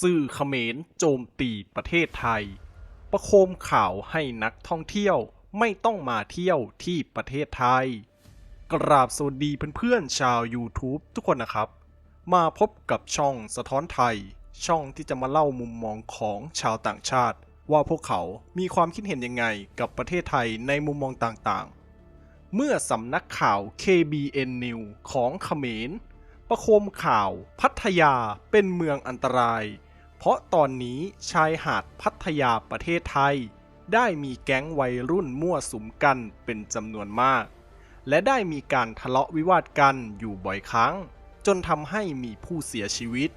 สื่อเขมรโจมตีประเทศไทย ประโคมข่าวให้นักท่องเที่ยวไม่ต้องมาเที่ยวที่ประเทศไทย กราบสวัสดีเพื่อนๆชาว YouTube ทุกคนนะครับ มาพบกับช่องสะท้อนไทย ช่องที่จะมาเล่ามุมมองของชาวต่างชาติ ว่าพวกเขามีความคิดเห็นยังไงกับประเทศไทยในมุมมองต่างๆ เมื่อสำนักข่าว KBN News ของเขมรประโคมข่าวพัทยาเป็นเมืองอันตราย เพราะตอนนี้ชายหาดพัทยาประเทศไทย ได้มีแก๊งวัยรุ่นมั่วสุมกันเป็นจำนวนมาก และได้มีการทะเลาะวิวาทกันอยู่บ่อยครั้ง จนทำให้มีผู้เสียชีวิต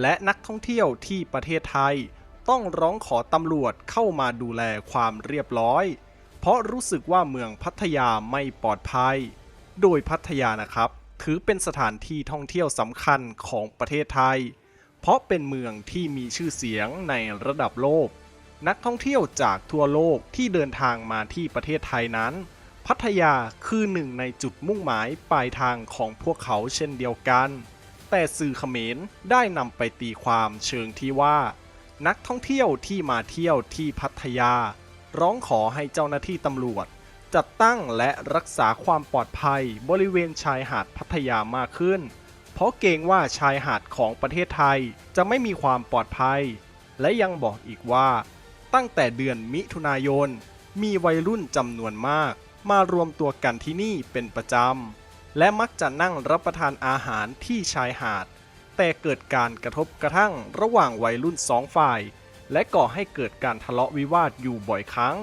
และนักท่องเที่ยวที่ประเทศไทย ต้องร้องขอตำรวจเข้ามาดูแลความเรียบร้อย เพราะรู้สึกว่าเมืองพัทยาไม่ปลอดภัย โดยพัทยานะครับ ถือเป็นสถานที่ท่องเที่ยวสำคัญของประเทศไทย เพราะเป็นเมืองที่มีชื่อเสียงในระดับโลก นักท่องเที่ยวจากทั่วโลกที่เดินทางมาที่ประเทศไทยนั้น พัทยาคือหนึ่งในจุดมุ่งหมายปลายทางของพวกเขาเช่นเดียวกัน แต่สื่อเขมรได้นำไปตีความเชิงที่ว่า นักท่องเที่ยวที่มาเที่ยวที่พัทยา ร้องขอให้เจ้าหน้าที่ตำรวจ จัดตั้งและรักษาความปลอดภัยบริเวณชายหาดพัทยามากขึ้นเพราะเกรงว่าชายหาดของประเทศไทยจะไม่มีความปลอดภัย และยังบอกอีกว่า ตั้งแต่เดือนมิถุนายน มีวัยรุ่นจำนวนมาก มารวมตัวกันที่นี่เป็นประจำ และมักจะนั่งรับประทานอาหารที่ชายหาด แต่เกิดการกระทบกระทั่งระหว่างวัยรุ่นสองฝ่าย และก่อให้เกิดการทะเลาะวิวาทอยู่บ่อยครั้ง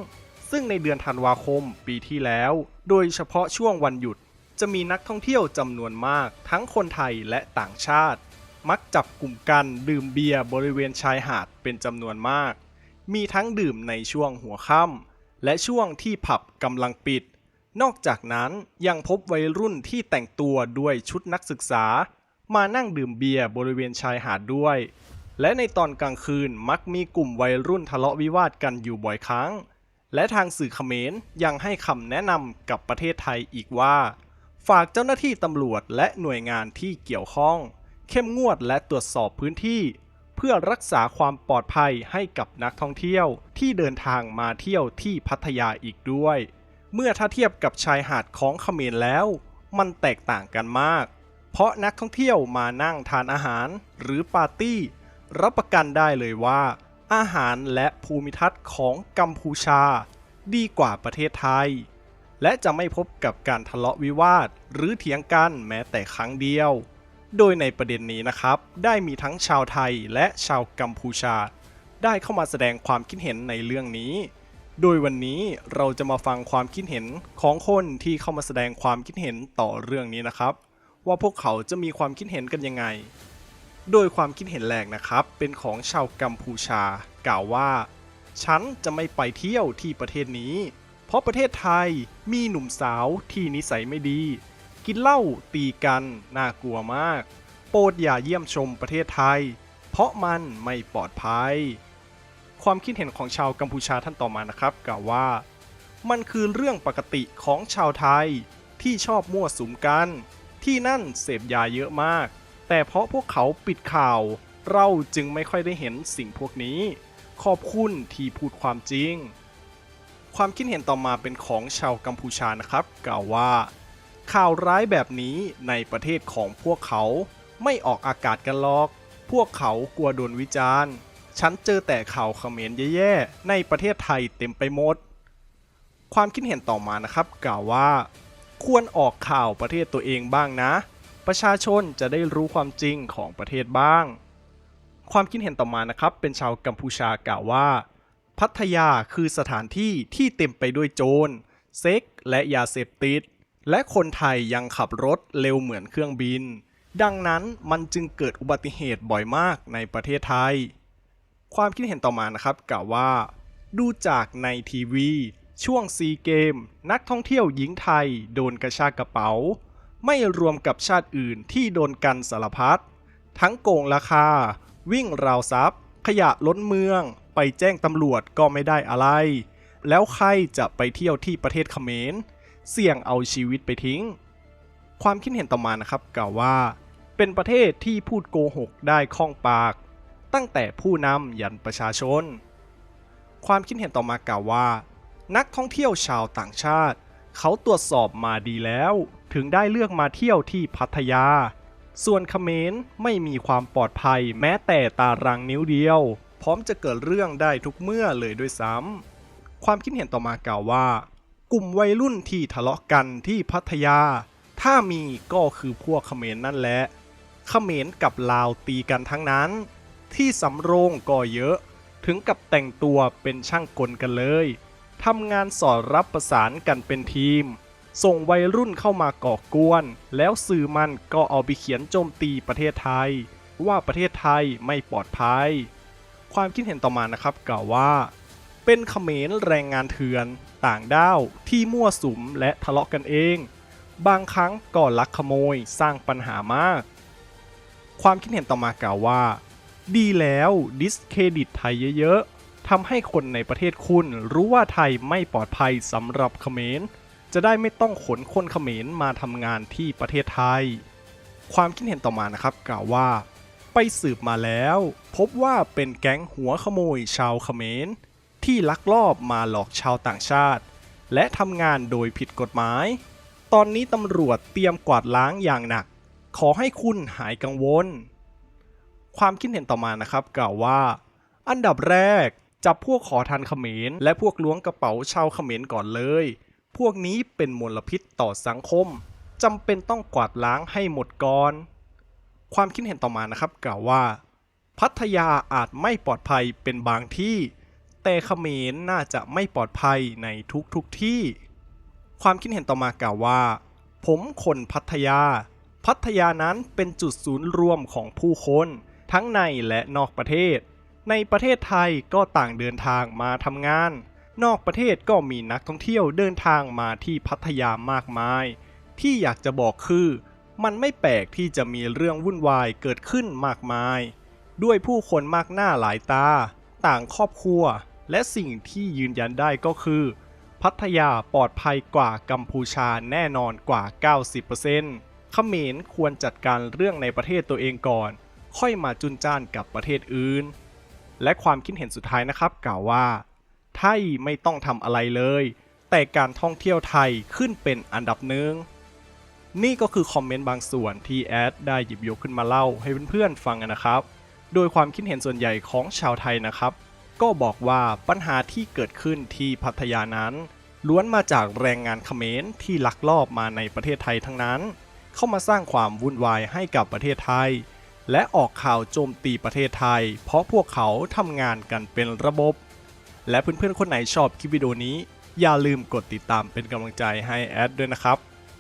ซึ่งในเดือนธันวาคมปีที่แล้ว โดยเฉพาะช่วงวันหยุด จะมีนักท่องเที่ยวจำนวนมากทั้งคนไทยและต่างชาติ มักจับกลุ่มกันดื่มเบียร์บริเวณชายหาดเป็นจำนวนมาก มีทั้งดื่มในช่วงหัวค่ำและช่วงที่ผับกำลังปิด นอกจากนั้นยังพบวัยรุ่นที่แต่งตัวด้วยชุดนักศึกษา มานั่งดื่มเบียร์บริเวณชายหาดด้วย และในตอนกลางคืนมักมีกลุ่มวัยรุ่นทะเลาะวิวาทกันอยู่บ่อยครั้ง และทางสื่อเขมรยังให้คำแนะนำกับประเทศไทยอีกว่า ฝากเจ้าหน้าที่ตำรวจและหน่วยงานที่เกี่ยวข้อง เข้มงวดและตรวจสอบพื้นที่ เพื่อรักษาความปลอดภัยให้กับนักท่องเที่ยวที่เดินทางมาเที่ยวที่พัทยาอีกด้วย เมื่อถ้าเทียบกับชายหาดของเขมรแล้ว มันแตกต่างกันมาก เพราะนักท่องเที่ยวมานั่งทานอาหารหรือปาร์ตี้ รับประกันได้เลยว่า อาหารและภูมิทัศน์ของกัมพูชา ดีกว่าประเทศไทย และจะไม่พบกับการทะเลาะวิวาท หรือเถียงกันแม้แต่ครั้งเดียว โดยในประเด็นนี้นะครับ ได้มีทั้งชาวไทยและชาวกัมพูชา ได้เข้ามาแสดงความคิดเห็นในเรื่องนี้ โดยวันนี้เราจะมาฟังความคิดเห็นของคนที่เข้ามาแสดงความคิดเห็นต่อเรื่องนี้นะครับ ว่าพวกเขาจะมีความคิดเห็นกันยังไง โดยความคิดเห็นแรกนะครับ เป็นของชาวกัมพูชา กล่าวว่า ฉันจะไม่ไปเที่ยวที่ประเทศนี้ ราะประเทศไทยมีหนุ่มสาวที่นิสัยไม่ดี กินเหล้าตีกัน น่ากลัวมาก โปรดอย่าเยี่ยมชมประเทศไทย เพราะมันไม่ปลอดภัย ความคิดเห็นของชาวกัมพูชาท่านต่อมานะครับกล่าวว่า มันคือเรื่องปกติของชาวไทยที่ชอบมั่วสุมกัน ที่นั่นเสพยาเยอะมาก แต่เพราะพวกเขาปิดข่าว เราจึงไม่ค่อยได้เห็นสิ่งพวกนี้ ขอบคุณที่พูดความจริง ความคิดเห็นต่อมาเป็นของชาวกัมพูชานะครับ กล่าวว่า ข่าวร้ายแบบนี้ในประเทศของพวกเขาไม่ออกอากาศกันหรอก พวกเขากลัวโดนวิจารณ์ ฉันเจอแต่ข่าวเขมรแย่ๆในประเทศไทยเต็มไปหมด ความคิดเห็นต่อมานะครับ กล่าวว่า ควรออกข่าวประเทศตัวเองบ้างนะ ประชาชนจะได้รู้ความจริงของประเทศบ้าง ความคิดเห็นต่อมานะครับ เป็นชาวกัมพูชากล่าวว่า พัทยาคือสถานที่ที่เต็มไปด้วยโจรเซ็กและยาเสพติด และคนไทยยังขับรถเร็วเหมือนเครื่องบิน ดังนั้นมันจึงเกิดอุบัติเหตุบ่อยมากในประเทศไทย ความคิดเห็นต่อมานะครับกล่าวว่า ดูจากในทีวี ช่วงซีเกม นักท่องเที่ยวหญิงไทยโดนกระชากกระเป๋า ไม่รวมกับชาติอื่นที่โดนกันสารพัดทั้งโกงราคา วิ่งราวทรัพย์ ขยะล้นเมือง ไปแจ้งตำรวจก็ไม่ได้อะไร แล้วใครจะไปเที่ยวที่ประเทศเขมร เสี่ยงเอาชีวิตไปทิ้ง ความคิดเห็นต่อมานะครับกล่าวว่า เป็นประเทศที่พูดโกหกได้คล่องปาก ตั้งแต่ผู้นำยันประชาชน ความคิดเห็นต่อมากล่าวว่า นักท่องเที่ยวชาวต่างชาติ เขาตรวจสอบมาดีแล้ว ถึงได้เลือกมาเที่ยวที่พัทยา ส่วนเขมรไม่มีความปลอดภัยแม้แต่ตารางนิ้วเดียว พร้อมจะเกิดเรื่องได้ทุกเมื่อเลยด้วยซ้ำความคิดเห็นต่อมากล่าวว่า กลุ่มวัยรุ่นที่ทะเลาะกันที่พัทยา ถ้ามีก็คือพวกเขมรนั่นแหละเขมรกับลาวตีกันทั้งนั้น ที่สำโรงก็เยอะ ถึงกับแต่งตัวเป็นช่างกลกันเลยทำงานสอดรับประสานกันเป็นทีม ส่งวัยรุ่นเข้ามาก่อกวน แล้วสื่อมันก็เอาไปเขียนโจมตีประเทศไทย ว่าประเทศไทยไม่ปลอดภัย ความคิดเห็นต่อมานะครับกล่าวว่า เป็นเขมรแรงงานเถื่อนต่างด้าวที่มั่วสุมและทะเลาะกันเอง บางครั้งก็ลักขโมยสร้างปัญหามาก ความคิดเห็นต่อมากล่าวว่า ดีแล้วดิสเครดิตไทยเยอะๆทำให้คนในประเทศคุณรู้ว่าไทยไม่ปลอดภัยสำหรับเขมรจะได้ไม่ต้องขนคนเขมรมาทำงานที่ประเทศไทย ความคิดเห็นต่อมานะครับกล่าวว่า ไปสืบมาแล้ว พบว่าเป็นแก๊งหัวขโมยชาวเขมร ที่ลักลอบมาหลอกชาวต่างชาติ และทำงานโดยผิดกฎหมาย ตอนนี้ตำรวจเตรียมกวาดล้างอย่างหนัก ขอให้คุณหายกังวล ความคิดเห็นต่อมานะครับกล่าวว่า อันดับแรกจับพวกขอทานเขมร และพวกล้วงกระเป๋าชาวเขมรก่อนเลย พวกนี้เป็นมลพิษต่อสังคมจำเป็นต้องกวาดล้างให้หมดก่อน ความคิดเห็นต่อมานะครับกล่าวว่า พัทยาอาจไม่ปลอดภัยเป็นบางที่ แต่เขมรน่าจะไม่ปลอดภัยในทุกๆทที่ ความคิดเห็นต่อมากล่าวว่า ผมคนพัทยา พัทยานั้นเป็นจุดศูนย์รวมของผู้คนทั้งในและนอกประเทศ ในประเทศไทยก็ต่างเดินทางมาทำงาน นอกประเทศก็มีนักท่องเที่ยวเดินทางมาที่พัทยามากมาย ที่อยากจะบอกคือ มันไม่แปลกที่จะมีเรื่องวุ่นวายเกิดขึ้นมากมาย ด้วยผู้คนมากหน้าหลายตา ต่างครอบครัว และสิ่งที่ยืนยันได้ก็คือ พัทยาปลอดภัยกว่ากัมพูชาแน่นอนกว่า 90%เขมรควรจัดการเรื่องในประเทศตัวเองก่อน ค่อยมาจุนจ้านกับประเทศอื่น และความคิดเห็นสุดท้ายนะครับกล่าวว่า ไทยไม่ต้องทำอะไรเลย แต่การท่องเที่ยวไทยขึ้นเป็นอันดับหนึ่ง นี่ก็คือคอมเมนต์บางส่วนที่แอดได้หยิบยกขึ้นมาเล่าให้เพื่อนๆฟังนะครับ โดยความคิดเห็นส่วนใหญ่ของชาวไทยนะครับ ก็บอกว่าปัญหาที่เกิดขึ้นที่พัทยานั้น ล้วนมาจากแรงงานเขมรที่ลักลอบมาในประเทศไทยทั้งนั้น เข้ามาสร้างความวุ่นวายให้กับประเทศไทย และออกข่าวโจมตีประเทศไทย เพราะพวกเขาทำงานกันเป็นระบบ และเพื่อนๆคนไหนชอบคลิปวิดีโอนี้ อย่าลืมกดติดตามเป็นกำลังใจให้แอดด้วยนะครับ